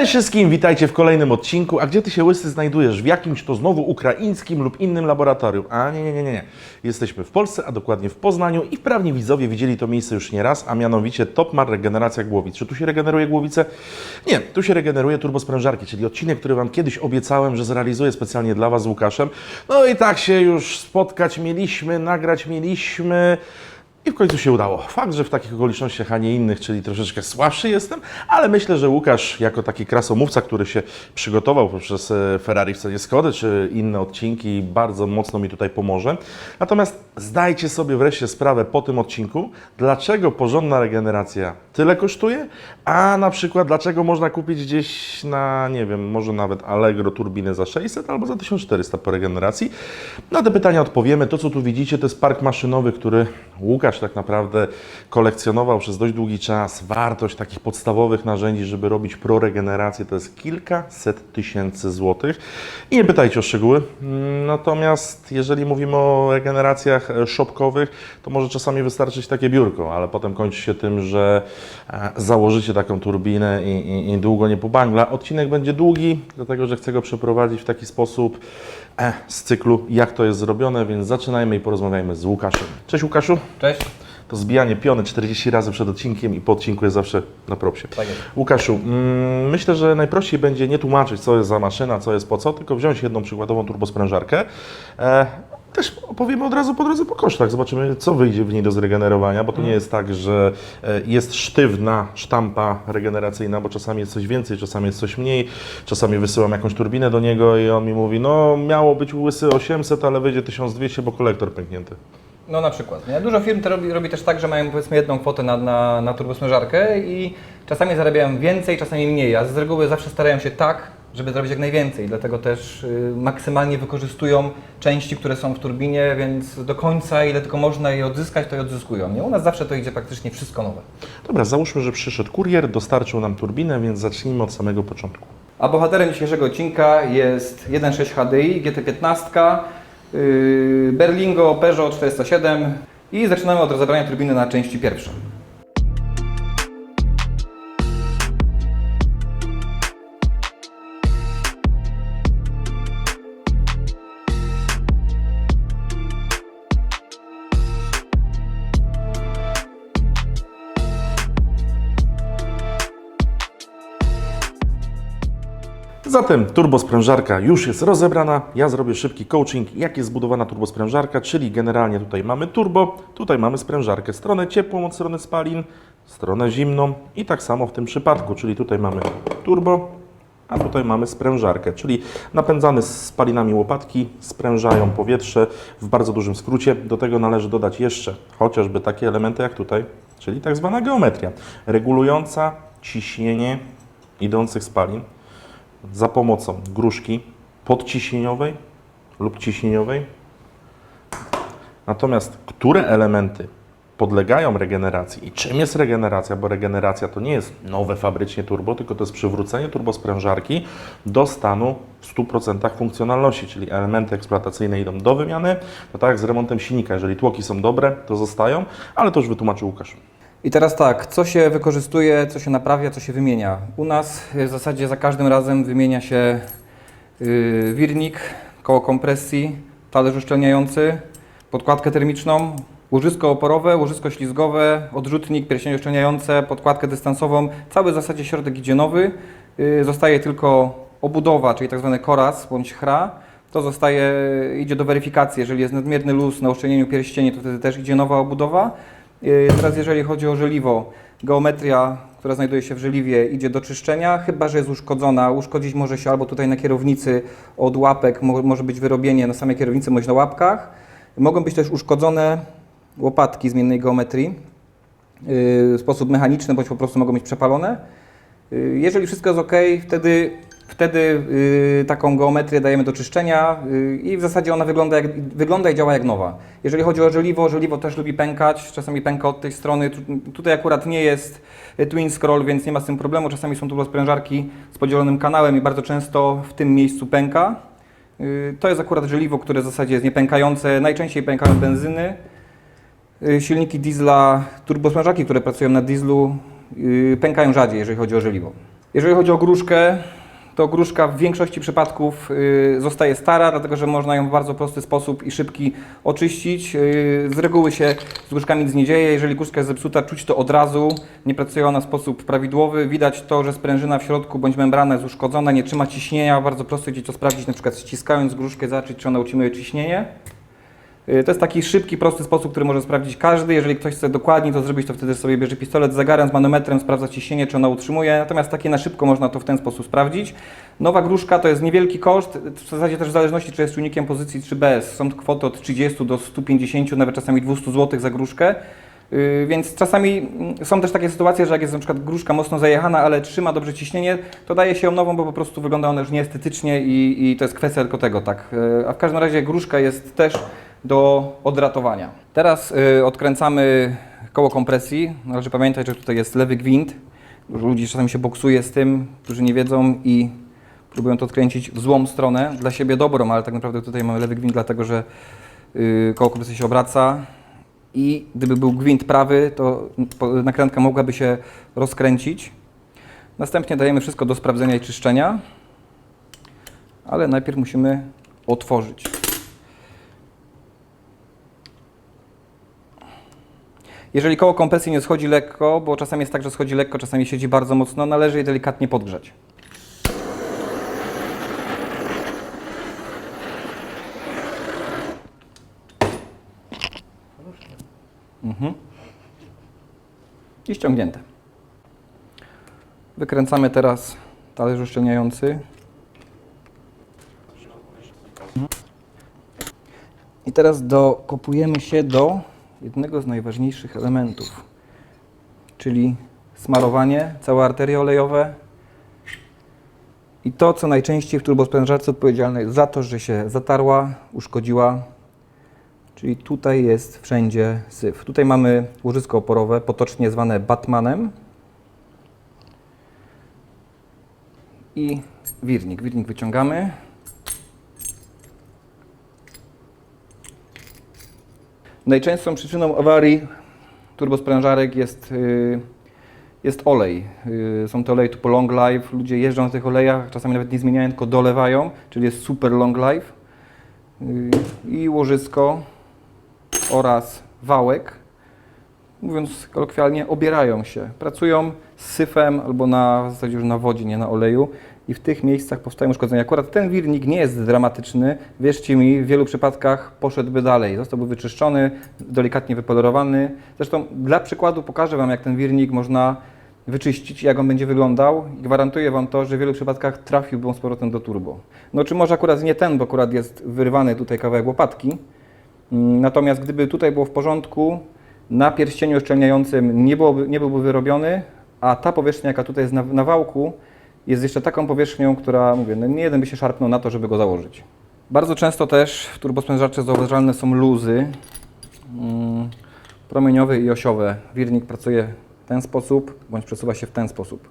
Cześć wszystkim, witajcie w kolejnym odcinku. A gdzie ty się łysy znajdujesz? W jakimś to znowu ukraińskim lub innym laboratorium? A nie, nie, nie, nie. Jesteśmy w Polsce, a dokładnie w Poznaniu i wprawni widzowie widzieli to miejsce już nie raz, a mianowicie Topmar Regeneracja Głowic. Czy tu się regeneruje głowice? Nie, tu się regeneruje turbosprężarki, czyli odcinek, który Wam kiedyś obiecałem, że zrealizuję specjalnie dla Was z Łukaszem. No i tak się już spotkać mieliśmy, nagrać mieliśmy. I w końcu się udało. Fakt, że w takich okolicznościach, a nie innych, czyli troszeczkę słabszy jestem, ale myślę, że Łukasz, jako taki krasomówca, który się przygotował poprzez e, Ferrari w cenie Skody, czy inne odcinki, bardzo mocno mi tutaj pomoże. Natomiast zdajcie sobie wreszcie sprawę po tym odcinku, dlaczego porządna regeneracja tyle kosztuje, a na przykład dlaczego można kupić gdzieś na, nie wiem, może nawet Allegro turbinę za 600 albo za 1400 po regeneracji. Na te pytania odpowiemy. To, co tu widzicie, to jest park maszynowy, który Łukasz tak naprawdę kolekcjonował przez dość długi czas. Wartość takich podstawowych narzędzi, żeby robić proregenerację, to jest kilkaset tysięcy złotych. I nie pytajcie o szczegóły. Natomiast jeżeli mówimy o regeneracjach szopkowych, to może czasami wystarczyć takie biurko, ale potem kończy się tym, że e, założycie taką turbinę i, i, i długo nie pobangla. Odcinek będzie długi, dlatego że chcę go przeprowadzić w taki sposób e, z cyklu, jak to jest zrobione, więc zaczynajmy i porozmawiajmy z Łukaszem. Cześć Łukaszu. Cześć. To zbijanie piony 40 razy przed odcinkiem i po odcinku jest zawsze na propsie. Tak jest. Łukaszu, mm, myślę, że najprościej będzie nie tłumaczyć, co jest za maszyna, co jest po co, tylko wziąć jedną przykładową turbosprężarkę. E, też opowiemy od razu po drodze po kosztach. Zobaczymy, co wyjdzie w niej do zregenerowania, bo to nie jest tak, że e, jest sztywna sztampa regeneracyjna, bo czasami jest coś więcej, czasami jest coś mniej. Czasami wysyłam jakąś turbinę do niego i on mi mówi, no miało być łysy 800, ale wyjdzie 1200, bo kolektor pęknięty. No na przykład. Nie? Dużo firm to robi, robi też tak, że mają powiedzmy jedną kwotę na, na, na turbosmężarkę i czasami zarabiają więcej, czasami mniej, a z reguły zawsze starają się tak, żeby zrobić jak najwięcej. Dlatego też y, maksymalnie wykorzystują części, które są w turbinie, więc do końca, ile tylko można je odzyskać, to je odzyskują. Nie? U nas zawsze to idzie praktycznie wszystko nowe. Dobra, załóżmy, że przyszedł kurier, dostarczył nam turbinę, więc zacznijmy od samego początku. A bohaterem dzisiejszego odcinka jest 1.6 HDI, GT15, yy, Berlingo, Peugeot 407 i zaczynamy od rozebrania turbiny na części pierwsze. Zatem turbosprężarka już jest rozebrana. Ja zrobię szybki coaching, jak jest zbudowana turbosprężarka, czyli generalnie tutaj mamy turbo, tutaj mamy sprężarkę, stronę ciepłą od strony spalin, stronę zimną i tak samo w tym przypadku, czyli tutaj mamy turbo, a tutaj mamy sprężarkę, czyli napędzane z spalinami łopatki sprężają powietrze w bardzo dużym skrócie. Do tego należy dodać jeszcze chociażby takie elementy jak tutaj, czyli tak zwana geometria, regulująca ciśnienie idących spalin za pomocą gruszki podciśnieniowej lub ciśnieniowej. Natomiast które elementy podlegają regeneracji i czym jest regeneracja, bo regeneracja to nie jest nowe fabrycznie turbo, tylko to jest przywrócenie turbosprężarki do stanu w 100% funkcjonalności, czyli elementy eksploatacyjne idą do wymiany, to tak jak z remontem silnika, jeżeli tłoki są dobre, to zostają, ale to już wytłumaczył Łukasz. I teraz tak, co się wykorzystuje, co się naprawia, co się wymienia? U nas w zasadzie za każdym razem wymienia się yy, wirnik, koło kompresji, talerz uszczelniający, podkładkę termiczną, łożysko oporowe, łożysko ślizgowe, odrzutnik, pierścienie uszczelniające, podkładkę dystansową. Cały w zasadzie środek idzie nowy. Yy, zostaje tylko obudowa, czyli tak zwany koraz bądź chra. To zostaje, idzie do weryfikacji. Jeżeli jest nadmierny luz na uszczelnieniu pierścieni, to wtedy też idzie nowa obudowa. Yy, Teraz jeżeli chodzi o żeliwo, geometria, która znajduje się w żeliwie idzie do czyszczenia, chyba że jest uszkodzona. Uszkodzić może się albo tutaj na kierownicy od łapek, mo- może być wyrobienie na samej kierownicy bądź na łapkach. Mogą być też uszkodzone łopatki zmiennej geometrii yy, w sposób mechaniczny, bądź po prostu mogą być przepalone. Yy, Jeżeli wszystko jest ok, wtedy, wtedy yy, taką geometrię dajemy do czyszczenia yy, i w zasadzie ona wygląda, jak, wygląda i działa jak nowa. Jeżeli chodzi o żeliwo, żeliwo też lubi pękać, czasami pęka od tej strony. Tu, tutaj akurat nie jest y, twin scroll, więc nie ma z tym problemu. Czasami są turbosprężarki z podzielonym kanałem i bardzo często w tym miejscu pęka. To jest akurat żeliwo, które w zasadzie jest niepękające. Najczęściej pękają benzyny. Y, Silniki diesla, turbosprężarki, które pracują na dieslu, pękają rzadziej, jeżeli chodzi o żeliwo. Jeżeli chodzi o gruszkę, to gruszka w większości przypadków y, zostaje stara, dlatego że można ją w bardzo prosty sposób i szybki oczyścić. Y, z reguły się z gruszkami nic nie dzieje. Jeżeli gruszka jest zepsuta, czuć to od razu. Nie pracuje ona w sposób prawidłowy. Widać to, że sprężyna w środku bądź membrana jest uszkodzona, nie trzyma ciśnienia. Bardzo prosto gdzieś to sprawdzić, na przykład ściskając gruszkę, zobaczyć, czy ona utrzymuje ciśnienie. Y, To jest taki szybki, prosty sposób, który może sprawdzić każdy. Jeżeli ktoś chce dokładniej to zrobić, to wtedy sobie bierze pistolet z zegarem, z manometrem, sprawdza ciśnienie, czy ona utrzymuje. Natomiast takie na szybko można to w ten sposób sprawdzić. Nowa gruszka to jest niewielki koszt, w zasadzie też w zależności, czy jest czujnikiem pozycji, czy bez. Są kwoty od 30 do 150, nawet czasami 200 zł za gruszkę. Yy, Więc czasami mm, są też takie sytuacje, że jak jest na przykład gruszka mocno zajechana, ale trzyma dobrze ciśnienie, to daje się ją nową, bo po prostu wygląda ona już nieestetycznie i, i to jest kwestia tylko tego, tak. Yy, A w każdym razie gruszka jest też do odratowania. Teraz yy, odkręcamy koło kompresji. Należy pamiętać, że tutaj jest lewy gwint. Dużo ludzi czasami się boksuje z tym, którzy nie wiedzą i próbują to odkręcić w złą stronę, dla siebie dobrą, ale tak naprawdę tutaj mamy lewy gwint, dlatego że yy, koło kompresji się obraca i gdyby był gwint prawy, to nakrętka mogłaby się rozkręcić. Następnie dajemy wszystko do sprawdzenia i czyszczenia, ale najpierw musimy otworzyć. Jeżeli koło kompresji nie schodzi lekko, bo czasami jest tak, że schodzi lekko, czasami siedzi bardzo mocno, należy je delikatnie podgrzać. Mhm. I ściągnięte. Wykręcamy teraz talerz uszczelniający. I teraz dokopujemy się do jednego z najważniejszych elementów, czyli smarowanie, całe arterie olejowe i to, co najczęściej w turbosprężarce odpowiedzialne jest za to, że się zatarła, uszkodziła, czyli tutaj jest wszędzie syf. Tutaj mamy łożysko oporowe, potocznie zwane Batmanem i wirnik. Wirnik wyciągamy. Najczęstszą przyczyną awarii turbosprężarek jest, y, jest olej. Y, Są to oleje typu long life. Ludzie jeżdżą na tych olejach, czasami nawet nie zmieniają, tylko dolewają, czyli jest super long life. Y, I łożysko oraz wałek, mówiąc kolokwialnie, obierają się. Pracują z syfem albo na, w zasadzie już na wodzie, nie na oleju i w tych miejscach powstają uszkodzenia. Akurat ten wirnik nie jest dramatyczny. Wierzcie mi, w wielu przypadkach poszedłby dalej. Zostałby wyczyszczony, delikatnie wypolerowany. Zresztą dla przykładu pokażę Wam, jak ten wirnik można wyczyścić, jak on będzie wyglądał i gwarantuję Wam to, że w wielu przypadkach trafiłby on z powrotem do turbo. No czy może akurat nie ten, bo akurat jest wyrwany tutaj kawałek łopatki, Mm, Natomiast gdyby tutaj było w porządku, na pierścieniu uszczelniającym nie, byłoby, nie byłby wyrobiony, a ta powierzchnia, jaka tutaj jest na, na wałku, jest jeszcze taką powierzchnią, która, mówię, no nie jeden by się szarpnął na to, żeby go założyć. Bardzo często też w turbosprężarce zauważalne są luzy mm, promieniowe i osiowe. Wirnik pracuje w ten sposób, bądź przesuwa się w ten sposób.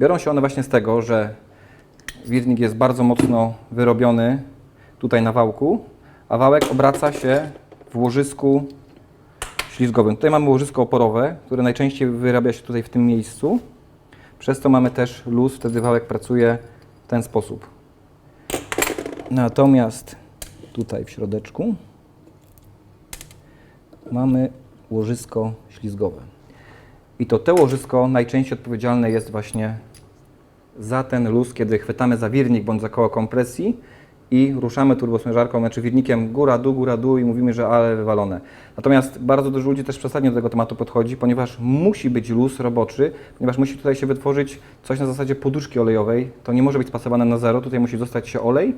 Biorą się one właśnie z tego, że wirnik jest bardzo mocno wyrobiony tutaj na wałku, a wałek obraca się w łożysku ślizgowym. Tutaj mamy łożysko oporowe, które najczęściej wyrabia się tutaj w tym miejscu. Przez to mamy też luz, wtedy wałek pracuje w ten sposób. Natomiast tutaj w środeczku mamy łożysko ślizgowe. I to te łożysko najczęściej odpowiedzialne jest właśnie za ten luz, kiedy chwytamy za wirnik bądź za koło kompresji i ruszamy turbosmierzarką, znaczy wirnikiem góra, dół, góra, dół i mówimy, że ale wywalone. Natomiast bardzo dużo ludzi też przesadnie do tego tematu podchodzi, ponieważ musi być luz roboczy, ponieważ musi tutaj się wytworzyć coś na zasadzie poduszki olejowej. To nie może być spasowane na zero, tutaj musi zostać się olej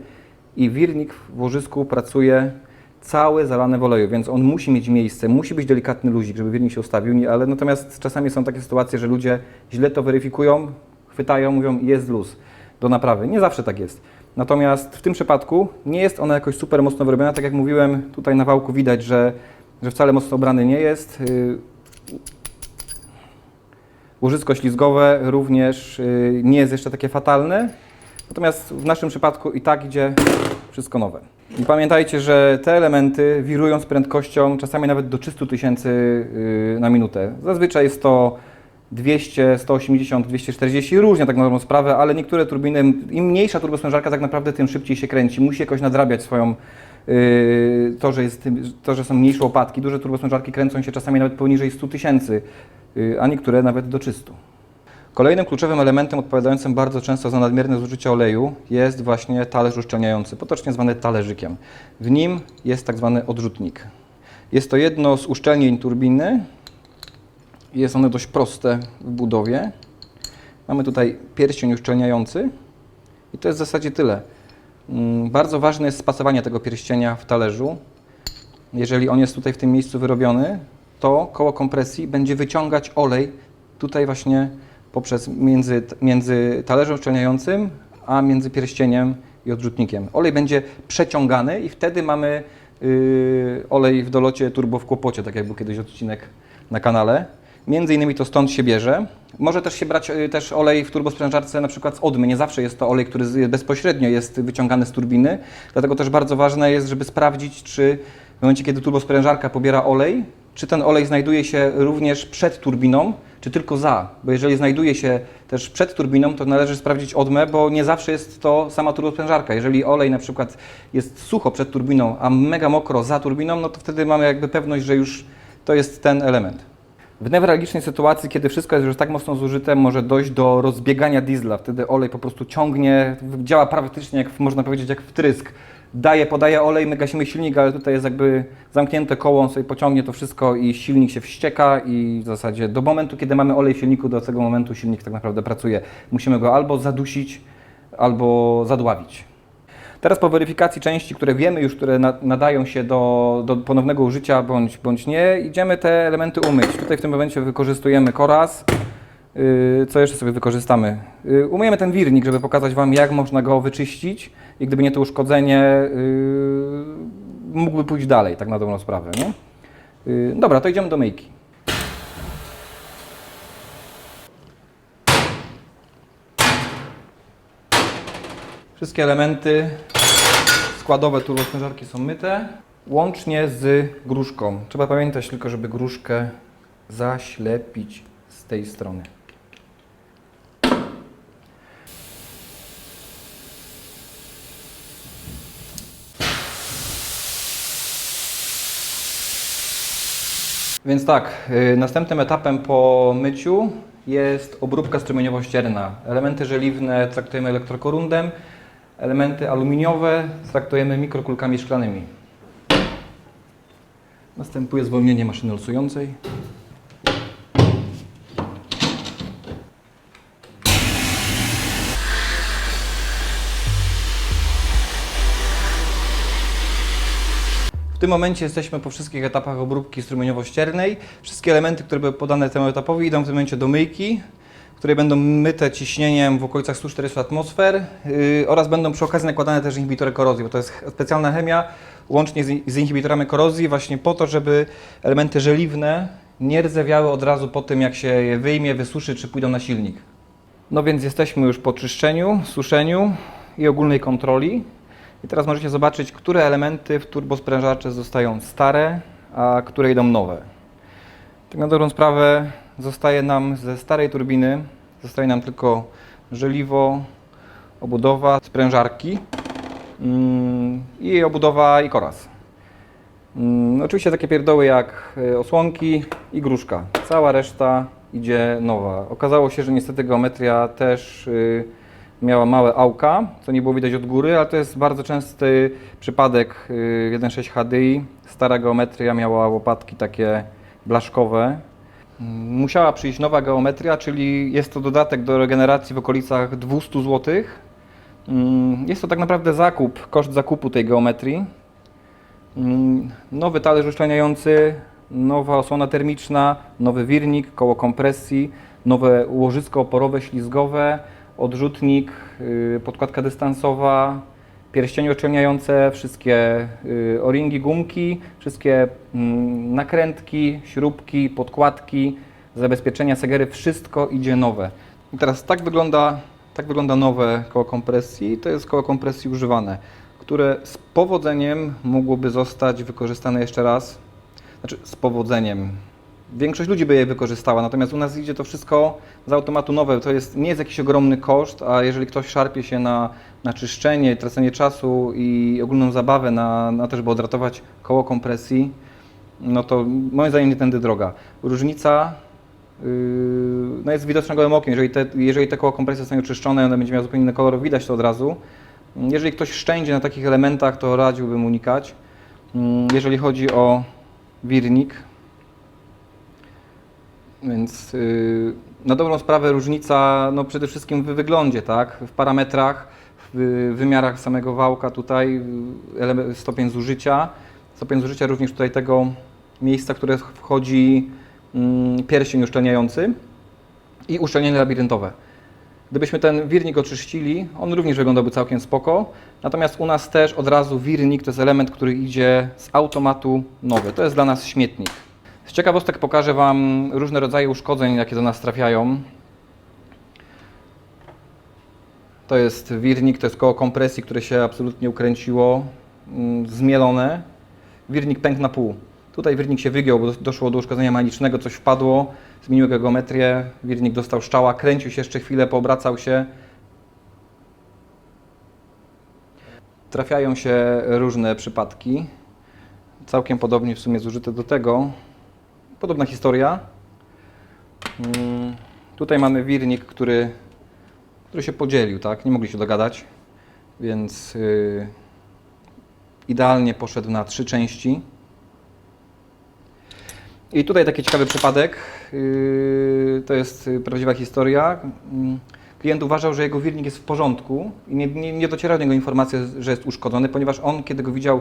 i wirnik w łożysku pracuje cały zalany w oleju, więc on musi mieć miejsce, musi być delikatny luzik, żeby wirnik się ustawił, ale natomiast czasami są takie sytuacje, że ludzie źle to weryfikują, chwytają, mówią jest luz do naprawy. Nie zawsze tak jest. Natomiast w tym przypadku nie jest ona jakoś super mocno wyrobiona. Tak jak mówiłem, tutaj na wałku widać, że, że wcale mocno obrany nie jest. Łożysko ślizgowe również yy, nie jest jeszcze takie fatalne. Natomiast w naszym przypadku i tak idzie wszystko nowe. I pamiętajcie, że te elementy wirują z prędkością czasami nawet do 300 tysięcy yy, na minutę. Zazwyczaj jest to 200, 180, 240, różnie tak na dobrą sprawę, ale niektóre turbiny, im mniejsza turbosprężarka tak naprawdę, tym szybciej się kręci. Musi jakoś nadrabiać swoją, yy, to, że jest, to, że są mniejsze łopatki. Duże turbosprężarki kręcą się czasami nawet poniżej 100 tysięcy, yy, a niektóre nawet do 300. Kolejnym kluczowym elementem odpowiadającym bardzo często za nadmierne zużycie oleju jest właśnie talerz uszczelniający, potocznie zwany talerzykiem. W nim jest tak zwany odrzutnik. Jest to jedno z uszczelnień turbiny. Jest one dość proste w budowie. Mamy tutaj pierścień uszczelniający i to jest w zasadzie tyle. Mm, Bardzo ważne jest spasowanie tego pierścienia w talerzu. Jeżeli on jest tutaj w tym miejscu wyrobiony, to koło kompresji będzie wyciągać olej tutaj właśnie poprzez między, między talerzem uszczelniającym, a między pierścieniem i odrzutnikiem. Olej będzie przeciągany i wtedy mamy yy, olej w dolocie turbo w kłopocie, tak jak był kiedyś odcinek na kanale. Między innymi to stąd się bierze. Może też się brać y, też olej w turbosprężarce na przykład z odmy. Nie zawsze jest to olej, który bezpośrednio jest wyciągany z turbiny. Dlatego też bardzo ważne jest, żeby sprawdzić, czy w momencie, kiedy turbosprężarka pobiera olej, czy ten olej znajduje się również przed turbiną, czy tylko za. Bo jeżeli znajduje się też przed turbiną, to należy sprawdzić odmę, bo nie zawsze jest to sama turbosprężarka. Jeżeli olej na przykład jest sucho przed turbiną, a mega mokro za turbiną, no to wtedy mamy jakby pewność, że już to jest ten element. W newralgicznej sytuacji, kiedy wszystko jest już tak mocno zużyte, może dojść do rozbiegania diesla. Wtedy olej po prostu ciągnie, działa praktycznie jak, można powiedzieć, jak wtrysk. Daje, podaje olej, my gasimy silnik, ale tutaj jest jakby zamknięte koło, on sobie pociągnie to wszystko i silnik się wścieka i w zasadzie do momentu, kiedy mamy olej w silniku, do tego momentu silnik tak naprawdę pracuje. Musimy go albo zadusić, albo zadławić. Teraz po weryfikacji części, które wiemy już, które na, nadają się do, do ponownego użycia bądź, bądź nie, idziemy te elementy umyć. Tutaj w tym momencie wykorzystujemy koraz. Yy, co jeszcze sobie wykorzystamy? Yy, umyjemy ten wirnik, żeby pokazać Wam, jak można go wyczyścić i gdyby nie to uszkodzenie, yy, mógłby pójść dalej, tak na dobrą sprawę. Nie? Dobra, to idziemy do myjki. Wszystkie elementy składowe turbosprężarki są myte, łącznie z gruszką. Trzeba pamiętać tylko, żeby gruszkę zaślepić z tej strony. Więc tak, y, następnym etapem po myciu jest obróbka strumieniowo-ścierna. Elementy żeliwne traktujemy elektrokorundem, elementy aluminiowe traktujemy mikrokulkami szklanymi. Następuje zwolnienie maszyny losującej. W tym momencie jesteśmy po wszystkich etapach obróbki strumieniowo-ściernej. Wszystkie elementy, które były podane temu etapowi idą w tym momencie do myjki, w której będą myte ciśnieniem w okolicach 140 atmosfer yy, oraz będą przy okazji nakładane też inhibitory korozji, bo to jest specjalna chemia łącznie z, z inhibitorami korozji właśnie po to, żeby elementy żeliwne nie rdzewiały od razu po tym, jak się je wyjmie, wysuszy czy pójdą na silnik. No więc jesteśmy już po czyszczeniu, suszeniu i ogólnej kontroli. I teraz możecie zobaczyć, które elementy w turbosprężarce zostają stare, a które idą nowe. Tak na dobrą sprawę zostaje nam ze starej turbiny, zostaje nam tylko żeliwo, obudowa, sprężarki mm, i obudowa i koraz. Mm, oczywiście takie pierdoły jak y, osłonki i gruszka. Cała reszta idzie nowa. Okazało się, że niestety geometria też y, miała małe auka, co nie było widać od góry, ale to jest bardzo częsty przypadek y, 1.6 HDI. Stara geometria miała łopatki takie blaszkowe. Musiała przyjść nowa geometria, czyli jest to dodatek do regeneracji w okolicach 200 zł. Mm, Jest to tak naprawdę zakup, koszt zakupu tej geometrii. Mm, Nowy talerz uszczelniający, nowa osłona termiczna, nowy wirnik, koło kompresji, nowe łożysko oporowe, ślizgowe, odrzutnik, yy, podkładka dystansowa, pierścienie uszczelniające, wszystkie yy, o-ringi, gumki, wszystkie mm, nakrętki, śrubki, podkładki, zabezpieczenia, segery, wszystko idzie nowe. I teraz tak wygląda, tak wygląda nowe koło kompresji, to jest koło kompresji używane które z powodzeniem mogłoby zostać wykorzystane jeszcze raz. Znaczy z powodzeniem. większość ludzi by je wykorzystała, natomiast u nas idzie to wszystko z automatu nowe. To jest, nie jest jakiś ogromny koszt, a jeżeli ktoś szarpie się na, na czyszczenie, tracenie czasu i ogólną zabawę na, na to, żeby odratować koło kompresji, no to moim zdaniem nie tędy droga. Różnica yy, no jest widoczna gołym okiem. Jeżeli te, jeżeli te koło kompresji zostanie oczyszczone, one będzie miało zupełnie inny kolor, widać to od razu. Jeżeli ktoś szczędzie na takich elementach, to radziłbym unikać. Mm, Jeżeli chodzi o wirnik, więc yy, na dobrą sprawę różnica no przede wszystkim w wyglądzie, tak? w parametrach, w wymiarach samego wałka tutaj, stopień zużycia. Stopień zużycia również tutaj tego miejsca, które wchodzi mm, pierścień uszczelniający i uszczelnienie labiryntowe. Gdybyśmy ten wirnik oczyścili, on również wyglądałby całkiem spoko. Natomiast u nas też od razu wirnik to jest element, który idzie z automatu nowy. To jest dla nas śmietnik. Z ciekawostek pokażę Wam różne rodzaje uszkodzeń, jakie do nas trafiają. To jest wirnik, to jest koło kompresji, które się absolutnie ukręciło, mm, zmielone. Wirnik pękł na pół. Tutaj wirnik się wygiął, bo doszło do uszkodzenia mechanicznego, coś wpadło, zmieniły geometrię, wirnik dostał szczała, kręcił się jeszcze chwilę, poobracał się. Trafiają się różne przypadki, całkiem podobnie w sumie zużyte do tego. Podobna historia. Mm, Tutaj mamy wirnik, który, który się podzielił, tak? Nie mogli się dogadać, więc yy, idealnie poszedł na trzy części. I tutaj taki ciekawy przypadek. Yy, To jest y, prawdziwa historia. Mm, Klient uważał, że jego wirnik jest w porządku i nie, nie, nie dociera do niego informacja, że jest uszkodzony, ponieważ on, kiedy go widział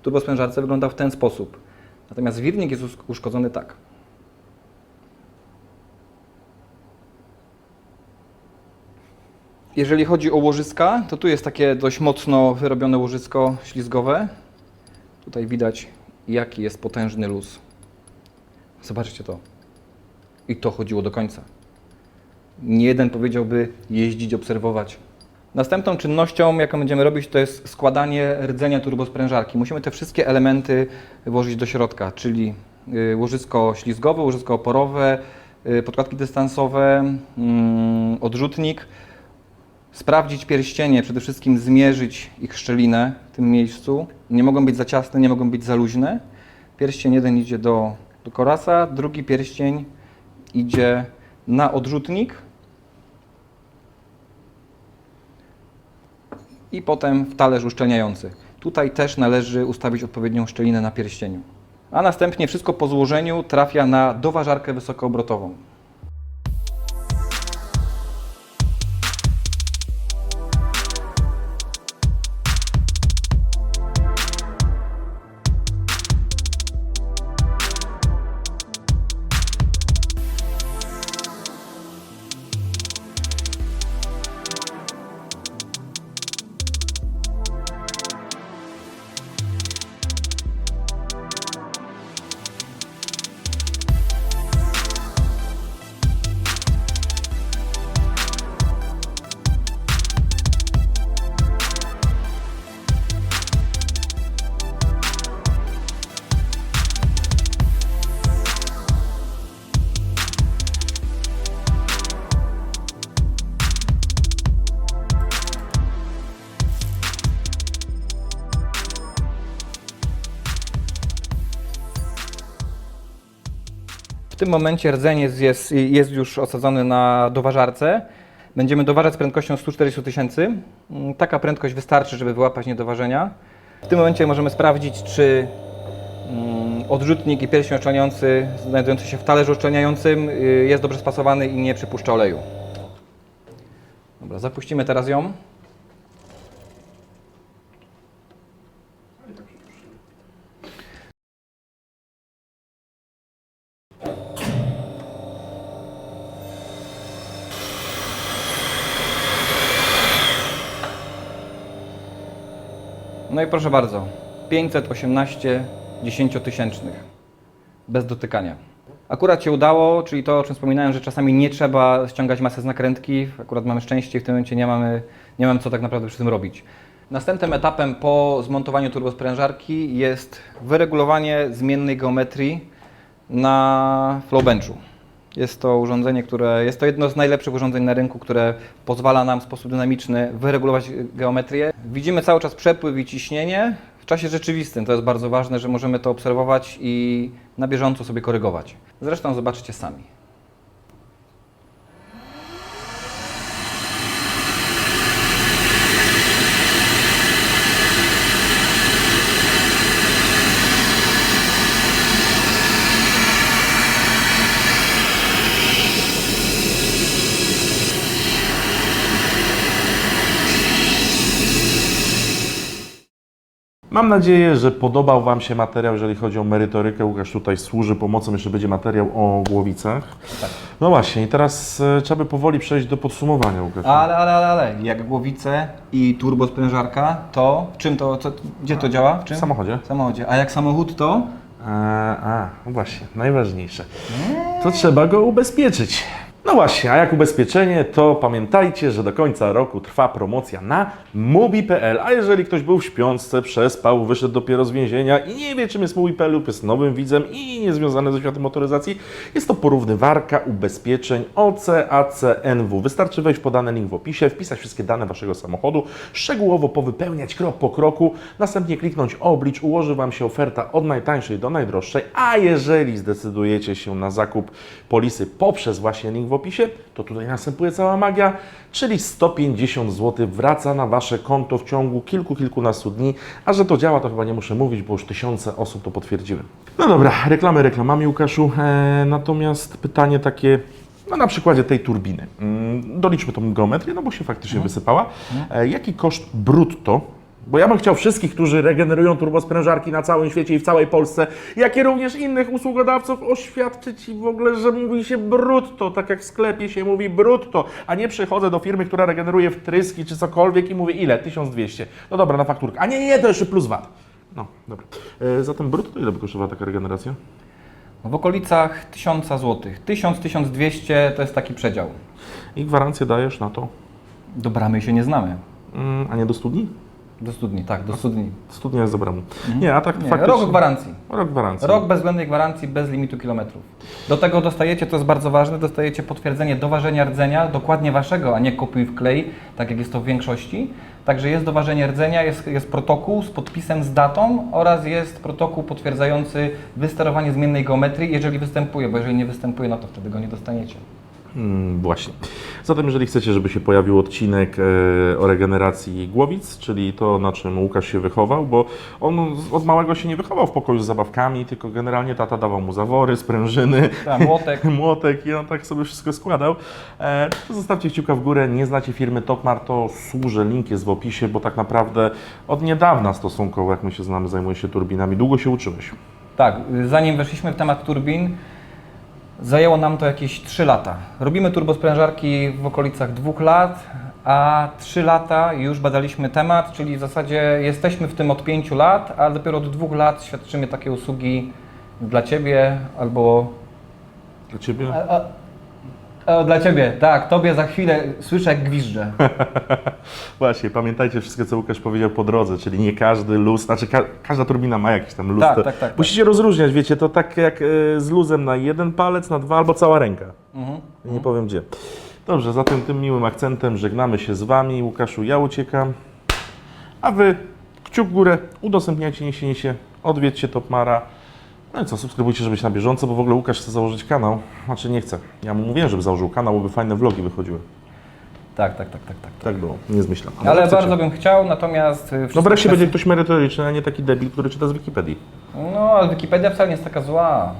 w turbosprężarce, wyglądał w ten sposób. Natomiast wirnik jest usz- uszkodzony tak. Jeżeli chodzi o łożyska, to tu jest takie dość mocno wyrobione łożysko ślizgowe. Tutaj widać, jaki jest potężny luz. Zobaczcie to. I to chodziło do końca. Nie jeden powiedziałby jeździć, obserwować. Następną czynnością, jaką będziemy robić, to jest składanie rdzenia turbosprężarki. Musimy te wszystkie elementy włożyć do środka, czyli y, łożysko ślizgowe, łożysko oporowe, y, podkładki dystansowe, mm, odrzutnik. Sprawdzić pierścienie, przede wszystkim zmierzyć ich szczelinę w tym miejscu. Nie mogą być za ciasne, nie mogą być za luźne. Pierścień jeden idzie do, do korasa, drugi pierścień idzie na odrzutnik i potem w talerz uszczelniający. Tutaj też należy ustawić odpowiednią szczelinę na pierścieniu. A następnie wszystko po złożeniu trafia na doważarkę wysokoobrotową. Tym momencie rdzeń jest, jest, już osadzony na doważarce. Będziemy doważać z prędkością 140 tysięcy. Mm, Taka prędkość wystarczy, żeby wyłapać niedoważenia. W tym momencie możemy sprawdzić, czy mm, odrzutnik i pierścień uszczelniający znajdujący się w talerzu uszczelniającym y, jest dobrze spasowany i nie przypuszcza oleju. Dobra, zapuścimy teraz ją. No i proszę bardzo, 518 dziesięciotysięcznych bez dotykania. Akurat się udało, czyli to, o czym wspominałem, że czasami nie trzeba ściągać masy z nakrętki. Akurat mamy szczęście w tym momencie nie mamy, nie mamy co tak naprawdę przy tym robić. Następnym etapem po zmontowaniu turbosprężarki jest wyregulowanie zmiennej geometrii na Flowbenchu. Jest to urządzenie, które jest to jedno z najlepszych urządzeń na rynku, które pozwala nam w sposób dynamiczny wyregulować geometrię. Widzimy cały czas przepływ i ciśnienie w czasie rzeczywistym. To jest bardzo ważne, że możemy to obserwować i na bieżąco sobie korygować. Zresztą zobaczycie sami. Mam nadzieję, że podobał Wam się materiał, jeżeli chodzi o merytorykę. Łukasz tutaj służy pomocą, jeszcze będzie materiał o głowicach. Tak. No właśnie, i teraz e, trzeba by powoli przejść do podsumowania, Łukasz. Ale, ale, ale, ale, jak głowice i turbosprężarka, to w czym to, co, gdzie to działa? W W czym? samochodzie. W samochodzie. A jak samochód to? A, a, no właśnie, najważniejsze. To trzeba go ubezpieczyć. No właśnie, a jak ubezpieczenie, to pamiętajcie, że do końca roku trwa promocja na Mubi.pl. A jeżeli ktoś był w śpiączce, przespał, wyszedł dopiero z więzienia i nie wie, czym jest Mubi.pl lub jest nowym widzem i niezwiązany ze światem motoryzacji, jest to porównywarka ubezpieczeń OC, AC, NW. Wystarczy wejść w podany link w opisie, wpisać wszystkie dane Waszego samochodu, szczegółowo powypełniać krok po kroku, następnie kliknąć oblicz, ułoży Wam się oferta od najtańszej do najdroższej, a jeżeli zdecydujecie się na zakup polisy poprzez właśnie link w opisie, to tutaj następuje cała magia, czyli 150 zł wraca na Wasze konto w ciągu kilku, kilkunastu dni, a że to działa, to chyba nie muszę mówić, bo już tysiące osób to potwierdziły. No dobra, reklamy reklamami, Łukaszu, e, natomiast pytanie takie, no na przykładzie tej turbiny. Mm, Doliczmy tą geometrię, no bo się faktycznie wysypała. E, Jaki koszt brutto? Bo ja bym chciał wszystkich, którzy regenerują turbosprężarki na całym świecie i w całej Polsce, jak i również innych usługodawców, oświadczyć i w ogóle, że mówi się brutto, tak jak w sklepie się mówi brutto, a nie przychodzę do firmy, która regeneruje wtryski czy cokolwiek i mówię ile? 1200. No dobra, na fakturkę. A nie, nie, to jeszcze plus VAT. No, dobra. E, zatem brutto ile by kosztowała taka regeneracja? W okolicach 1000 zł. 1000-1200 to jest taki przedział. I gwarancję dajesz na to? Do bramy się nie znamy. Mm, a nie do studni? Do studni, tak, do studni. Studnia jest za bramą. Nie, a tak Nie, faktycznie... rok gwarancji. Rok gwarancji. Rok bezwzględnej gwarancji bez limitu kilometrów. Do tego dostajecie, to jest bardzo ważne, dostajecie potwierdzenie doważenia rdzenia, dokładnie waszego, a nie kopiuj w klej, tak jak jest to w większości. Także jest doważenie rdzenia, jest, jest protokół z podpisem z datą oraz jest protokół potwierdzający wysterowanie zmiennej geometrii, jeżeli występuje, bo jeżeli nie występuje, no to wtedy go nie dostaniecie. Mm, właśnie. Zatem, jeżeli chcecie, żeby się pojawił odcinek e, o regeneracji głowic, czyli to, na czym Łukasz się wychował, bo on od małego się nie wychował w pokoju z zabawkami, tylko generalnie tata dawał mu zawory, sprężyny, Tak, młotek. młotek i on tak sobie wszystko składał. E, to zostawcie kciuka w górę. Nie znacie firmy Topmar, to służę, link jest w opisie, bo tak naprawdę od niedawna stosunkowo, jak my się znamy, zajmuję się turbinami. Długo się uczyłeś. Tak, zanim weszliśmy w temat turbin, zajęło nam to jakieś 3 lata. Robimy turbosprężarki w okolicach 2 lat, a 3 lata już badaliśmy temat, czyli w zasadzie jesteśmy w tym od 5 lat, a dopiero od 2 lat świadczymy takie usługi dla Ciebie albo... Dla Ciebie? A, a, a, dla Ciebie, tak, Tobie za chwilę słyszę jak gwizdże. Właśnie, pamiętajcie wszystko, co Łukasz powiedział po drodze, czyli nie każdy luz, znaczy ka każda turbina ma jakiś tam luz. Tak, To- tak, tak, Musicie rozróżniać, wiecie, to tak jak e, z luzem na jeden palec, na dwa albo cała ręka. Mhm. Nie powiem gdzie. Dobrze, zatem tym miłym akcentem żegnamy się z Wami. Łukaszu, ja uciekam. A Wy kciuk w górę, udostępniajcie, niech się niesie, odwiedźcie Topmara. No i co, subskrybujcie, żeby być na bieżąco, bo w ogóle Łukasz chce założyć kanał. Znaczy nie chce. Ja mu mówiłem, żeby założył kanał, bo by fajne vlogi wychodziły. Tak, tak, tak, tak, tak. Tak było, nie zmyślam. Ale chcecie. bardzo bym chciał, natomiast... y, No wreszcie będzie ktoś merytoryczny, a nie taki debil, który czyta z Wikipedii. No, ale Wikipedia wcale nie jest taka zła.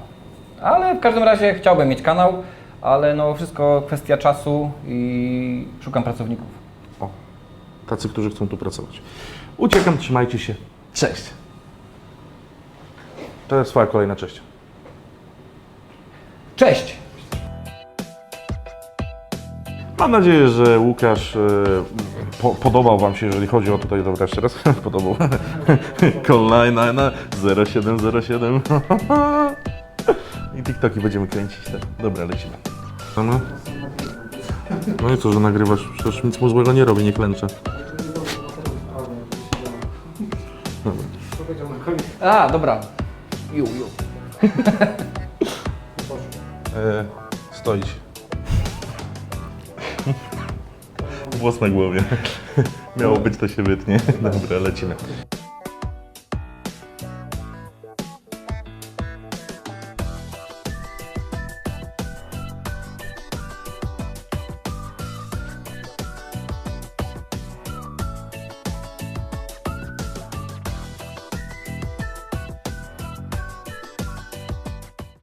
Ale w każdym razie chciałbym mieć kanał, ale no wszystko kwestia czasu i szukam pracowników. O, tacy, którzy chcą tu pracować. Uciekam, trzymajcie się. Cześć. To jest twoja kolejna cześć. Cześć! Mam nadzieję, że Łukasz e, po, podobał Wam się, jeżeli chodzi o tutaj, dobra, jeszcze raz, podobał. Kolejna na 0707. I TikToki będziemy kręcić, tak. Dobra, lecimy. No, no i co, że nagrywasz? Przecież nic mu złego nie robi, nie klęczę. A, dobra. Ju, ju. E, stoić. Włos na głowie. Miało być, to się wytnie. Dobra, lecimy.